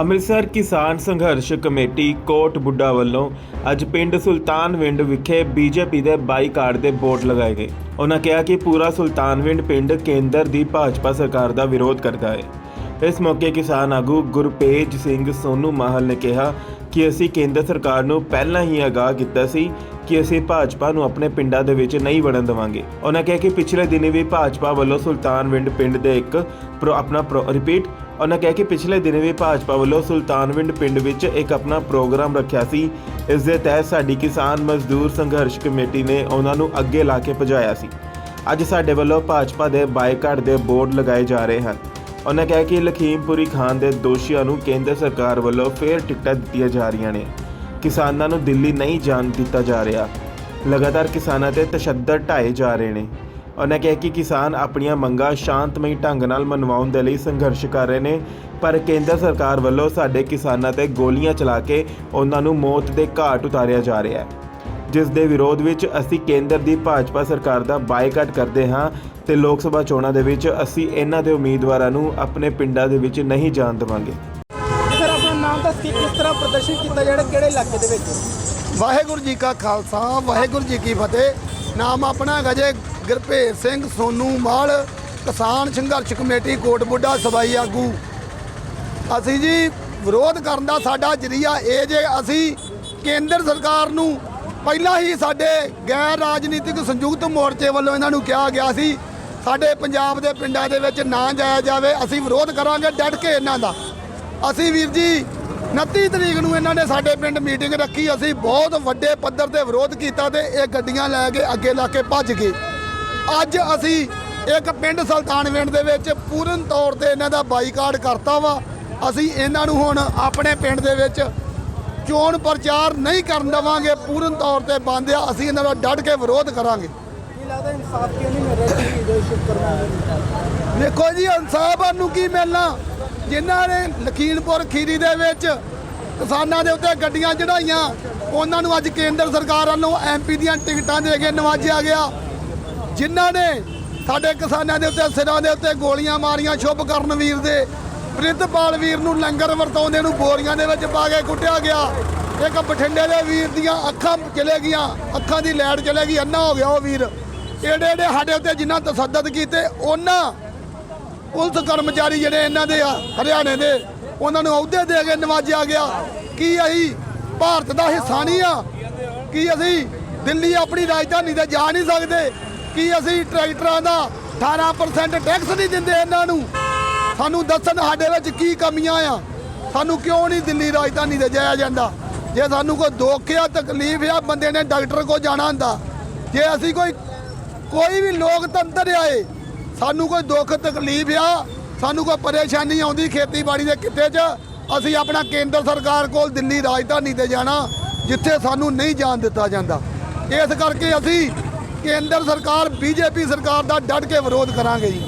ਅੰਮ੍ਰਿਤਸਰ ਕਿਸਾਨ ਸੰਘਰਸ਼ ਕਮੇਟੀ ਕੋਟ ਬੁੱਢਾ ਵੱਲੋਂ ਅੱਜ ਪਿੰਡ ਸੁਲਤਾਨਵਿੰਡ ਵਿਖੇ ਬੀਜੇਪੀ ਦੇ ਬਾਈਕਾਟ ਦੇ ਬੋਰਡ ਲਗਾਏ ਗਏ। ਉਹਨਾਂ ਕਿਹਾ ਕਿ ਪੂਰਾ ਸੁਲਤਾਨਵਿੰਡ ਪਿੰਡ ਕੇਂਦਰ ਦੀ ਭਾਜਪਾ ਸਰਕਾਰ ਦਾ ਵਿਰੋਧ ਕਰਦਾ ਹੈ। ਇਸ ਮੌਕੇ ਕਿਸਾਨ ਆਗੂ ਗੁਰਪੇਜ ਸਿੰਘ ਸੋਨੂ ਮਾਹਲ ਨੇ ਕਿਹਾ ਕਿ ਅਸੀਂ ਕੇਂਦਰ ਸਰਕਾਰ ਨੂੰ ਪਹਿਲਾਂ ਹੀ ਆਗਾਹ ਕੀਤਾ ਸੀ ਕਿ ਅਸੀਂ ਭਾਜਪਾ ਨੂੰ ਆਪਣੇ ਪਿੰਡਾਂ ਦੇ ਵਿੱਚ ਨਹੀਂ ਵੜਨ ਦੇਵਾਂਗੇ। ਉਹਨਾਂ ਕਿਹਾ ਕਿ ਪਿਛਲੇ ਦਿਨੀ ਵੀ ਭਾਜਪਾ ਵੱਲੋਂ ਸੁਲਤਾਨਵਿੰਡ ਪਿੰਡ ਦੇ ਇੱਕ ਪ੍ਰੋ ਆਪਣਾ ਰਿਪੀਟ ਉਹਨਾਂ ਕਿਹਾ ਕਿ ਪਿਛਲੇ ਦਿਨ ਵੀ ਭਾਜਪਾ ਵੱਲੋਂ ਸੁਲਤਾਨਵਿੰਡ ਪਿੰਡ ਵਿੱਚ ਇੱਕ ਆਪਣਾ ਪ੍ਰੋਗਰਾਮ ਰੱਖਿਆ ਸੀ। ਇਸ ਦੇ ਤਹਿਤ ਸਾਡੀ ਕਿਸਾਨ ਮਜ਼ਦੂਰ ਸੰਘਰਸ਼ ਕਮੇਟੀ ਨੇ ਉਹਨਾਂ ਨੂੰ ਅੱਗੇ ਲਾ ਕੇ ਭਜਾਇਆ ਸੀ। ਅੱਜ ਸਾਡੇ ਵੱਲੋਂ ਭਾਜਪਾ ਦੇ ਬਾਈਕਾਟ ਦੇ ਬੋਰਡ ਲਗਾਏ ਜਾ ਰਹੇ ਹਨ। ਉਹਨਾਂ ਕਿਹਾ ਕਿ ਲਖੀਮਪੁਰੀ ਖਾਨ ਦੇ ਦੋਸ਼ੀਆਂ ਨੂੰ ਕੇਂਦਰ ਸਰਕਾਰ ਵੱਲੋਂ ਫੇਰ ਟਿਕਟਾਂ ਦਿੱਤੀਆਂ ਜਾ ਰਹੀਆਂ ਨੇ। ਕਿਸਾਨਾਂ ਨੂੰ ਦਿੱਲੀ ਨਹੀਂ ਜਾਣ ਦਿੱਤਾ ਜਾ ਰਿਹਾ। ਲਗਾਤਾਰ ਕਿਸਾਨਾਂ ਤੇ ਤਸ਼ੱਦਦ ਢਾਏ ਜਾ ਰਹੇ ਨੇ। ਉਹਨਾਂ ਕਿਹਾ ਕਿ ਕਿਸਾਨ ਆਪਣੀਆਂ ਮੰਗਾਂ ਸ਼ਾਂਤਮਈ ਢੰਗ ਨਾਲ ਮਨਵਾਉਣ ਦੇ ਲਈ ਸੰਘਰਸ਼ ਕਰ ਰਹੇ ਨੇ ਪਰ ਕੇਂਦਰ ਸਰਕਾਰ ਵੱਲੋਂ ਸਾਡੇ ਕਿਸਾਨਾਂ ਤੇ ਗੋਲੀਆਂ ਚਲਾ ਕੇ ਉਹਨਾਂ ਨੂੰ ਮੌਤ ਦੇ ਘਾਟ ਉਤਾਰਿਆ ਜਾ ਰਿਹਾ ਹੈ। ਜਿਸ ਦੇ ਵਿਰੋਧ ਵਿੱਚ ਅਸੀਂ ਕੇਂਦਰ ਦੀ ਭਾਜਪਾ ਸਰਕਾਰ ਦਾ ਬਾਈਕਾਟ ਕਰਦੇ ਹਾਂ ਤੇ ਲੋਕ ਸਭਾ ਚੋਣਾਂ ਦੇ ਵਿੱਚ ਅਸੀਂ ਇਹਨਾਂ ਦੇ ਉਮੀਦਵਾਰਾਂ ਨੂੰ ਆਪਣੇ ਪਿੰਡਾਂ ਦੇ ਵਿੱਚ ਨਹੀਂ ਜਾਣ ਦੇਵਾਂਗੇ। ਸਰ ਆਪਣਾ ਨਾਮ ਦੱਸ ਕੇ ਕਿਸ ਤਰ੍ਹਾਂ ਪ੍ਰਦਰਸ਼ਨ ਕੀਤਾ ਜਿਹੜਾ ਕਿਹੜੇ ਇਲਾਕੇ ਦੇ ਵਿੱਚ? ਵਾਹਿਗੁਰੂ ਜੀ ਕਾ ਖਾਲਸਾ ਵਾਹਿਗੁਰੂ ਜੀ ਕੀ ਫਤਿਹ। ਨਾਮ ਆਪਣਾ ਹੈਗਾ ਜੇ ਗੁਰਭੇਜ ਸਿੰਘ, ਸੋਨੂ ਮਾਲ, ਕਿਸਾਨ ਸੰਘਰਸ਼ ਕਮੇਟੀ, ਕੋਟਬੁੱਢਾ ਸਬਾਈ ਆਗੂ। ਅਸੀਂ ਜੀ ਵਿਰੋਧ ਕਰਨ ਦਾ ਸਾਡਾ ਜਰੀਆ ਇਹ ਜੇ ਅਸੀਂ ਕੇਂਦਰ ਸਰਕਾਰ ਨੂੰ ਪਹਿਲਾਂ ਹੀ ਸਾਡੇ ਗੈਰ ਰਾਜਨੀਤਿਕ ਸੰਯੁਕਤ ਮੋਰਚੇ ਵੱਲੋਂ ਇਹਨਾਂ ਨੂੰ ਕਿਹਾ ਗਿਆ ਸੀ, ਸਾਡੇ ਪੰਜਾਬ ਦੇ ਪਿੰਡਾਂ ਦੇ ਵਿੱਚ ਨਾ ਜਾਇਆ ਜਾਵੇ, ਅਸੀਂ ਵਿਰੋਧ ਕਰਾਂਗੇ ਡਟ ਕੇ ਇਹਨਾਂ ਦਾ। ਅਸੀਂ ਵੀਰ ਜੀ 29 ਤਰੀਕ ਨੂੰ ਇਹਨਾਂ ਨੇ ਸਾਡੇ ਪਿੰਡ ਮੀਟਿੰਗ ਰੱਖੀ, ਅਸੀਂ ਬਹੁਤ ਵੱਡੇ ਪੱਧਰ ਤੇ ਵਿਰੋਧ ਕੀਤਾ ਤੇ ਇਹ ਗੱਡੀਆਂ ਲੈ ਕੇ ਅੱਗੇ ਲਾ ਕੇ ਭੱਜ ਗਏ। ਅੱਜ ਅਸੀਂ ਇੱਕ ਪਿੰਡ ਸੁਲਤਾਨਵਿੰਡ ਦੇ ਵਿੱਚ ਪੂਰਨ ਤੌਰ ਤੇ ਇਹਨਾਂ ਦਾ ਬਾਈਕਾਟ ਕਰਤਾ ਵਾ। ਅਸੀਂ ਇਹਨਾਂ ਨੂੰ ਹੁਣ ਆਪਣੇ ਪਿੰਡ ਦੇ ਵਿੱਚ ਚੋਣ ਪ੍ਰਚਾਰ ਨਹੀਂ ਕਰਨ ਦੇਵਾਂਗੇ। ਪੂਰਨ ਤੌਰ ਤੇ ਬੰਦ ਆ। ਅਸੀਂ ਇਹਨਾਂ ਦਾ ਡਟ ਕੇ ਵਿਰੋਧ ਕਰਾਂਗੇ। ਕੀ ਲੱਗਦਾ ਇਨਸਾਫ ਕਿਉਂ ਨਹੀਂ ਮਿਲ ਰਿਹਾ ਜੀ ਇਨਸਾਫ ਨੂੰ ਕੀ ਮਿਲਣਾ? ਜਿਨ੍ਹਾਂ ਨੇ ਲਖੀਮਪੁਰ ਖੀਰੀ ਦੇ ਵਿੱਚ ਕਿਸਾਨਾਂ ਦੇ ਉੱਤੇ ਗੱਡੀਆਂ ਚੜਾਈਆਂ ਉਹਨਾਂ ਨੂੰ ਅੱਜ ਕੇਂਦਰ ਸਰਕਾਰ ਵੱਲੋਂ ਐਮਪੀ ਦੀਆਂ ਟਿਕਟਾਂ ਦੇ ਕੇ ਨਵਾਜਿਆ ਗਿਆ। ਜਿਨ੍ਹਾਂ ਨੇ ਸਾਡੇ ਕਿਸਾਨਾਂ ਦੇ ਉੱਤੇ, ਸਿਰਾਂ ਦੇ ਉੱਤੇ ਗੋਲੀਆਂ ਮਾਰੀਆਂ ਸ਼ੁਭ ਕਰਨ ਵੀਰ ਦੇ, ਪ੍ਰਿਤਪਾਲ ਵੀਰ ਨੂੰ ਲੰਗਰ ਵਰਤਾਉਂਦੇ ਨੂੰ ਬੋਰੀਆਂ ਦੇ ਵਿੱਚ ਪਾ ਕੇ ਕੁੱਟਿਆ ਗਿਆ। ਇੱਕ ਬਠਿੰਡੇ ਦੇ ਵੀਰ ਦੀਆਂ ਅੱਖਾਂ ਚਲੇ ਗਈਆਂ, ਅੱਖਾਂ ਦੀ ਲੈਟ ਚਲੇ ਗਈ ਅੰਨਾ ਹੋ ਗਿਆ ਉਹ ਵੀਰ। ਏਡੇ ਏਡੇ ਸਾਡੇ ਉੱਤੇ ਜਿਨ੍ਹਾਂ ਤਸੱਦਦ ਕੀਤੇ, ਉਹਨਾਂ ਪੁਲਿਸ ਕਰਮਚਾਰੀ ਜਿਹੜੇ ਇਹਨਾਂ ਦੇ ਆ, ਹਰਿਆਣੇ ਦੇ, ਉਹਨਾਂ ਨੂੰ ਅਹੁਦੇ ਦੇ ਕੇ ਨਵਾਜਿਆ ਗਿਆ। ਕੀ ਅਸੀਂ ਭਾਰਤ ਦਾ ਹਿੱਸਾ ਨਹੀਂ ਆ? ਕੀ ਅਸੀਂ ਦਿੱਲੀ ਆਪਣੀ ਰਾਜਧਾਨੀ ਤੇ ਜਾ ਨਹੀਂ ਸਕਦੇ? ਕੀ ਅਸੀਂ ਟਰੈਕਟਰਾਂ ਦਾ 18% ਟੈਕਸ ਨਹੀਂ ਦਿੰਦੇ ਇਹਨਾਂ ਨੂੰ? ਸਾਨੂੰ ਦੱਸਣ ਸਾਡੇ ਵਿੱਚ ਕੀ ਕਮੀਆਂ ਆ? ਸਾਨੂੰ ਕਿਉਂ ਨਹੀਂ ਦਿੱਲੀ ਰਾਜਧਾਨੀ ਤੇ ਜਾਇਆ ਜਾਂਦਾ? ਜੇ ਸਾਨੂੰ ਕੋਈ ਦੁੱਖ ਆ ਤਕਲੀਫ ਆ ਬੰਦੇ ਨੇ ਡਾਕਟਰ ਕੋਲ ਜਾਣਾ ਹੁੰਦਾ, ਜੇ ਅਸੀਂ ਕੋਈ ਕੋਈ ਵੀ ਲੋਕਤੰਤਰ ਆਏ, ਸਾਨੂੰ ਕੋਈ ਦੁੱਖ ਤਕਲੀਫ ਆ ਸਾਨੂੰ ਕੋਈ ਪਰੇਸ਼ਾਨੀ ਆਉਂਦੀ ਖੇਤੀਬਾੜੀ ਦੇ ਕਿੱਤੇ 'ਚ, ਅਸੀਂ ਆਪਣਾ ਕੇਂਦਰ ਸਰਕਾਰ ਕੋਲ ਦਿੱਲੀ ਰਾਜਧਾਨੀ ਤੇ ਜਾਣਾ, ਜਿੱਥੇ ਸਾਨੂੰ ਨਹੀਂ ਜਾਣ ਦਿੱਤਾ ਜਾਂਦਾ। ਇਸ ਕਰਕੇ ਅਸੀਂ ਕੇਂਦਰ ਸਰਕਾਰ ਬੀਜੇਪੀ ਸਰਕਾਰ ਦਾ ਡਟ ਕੇ ਵਿਰੋਧ ਕਰਾਂਗੇ ਜੀ।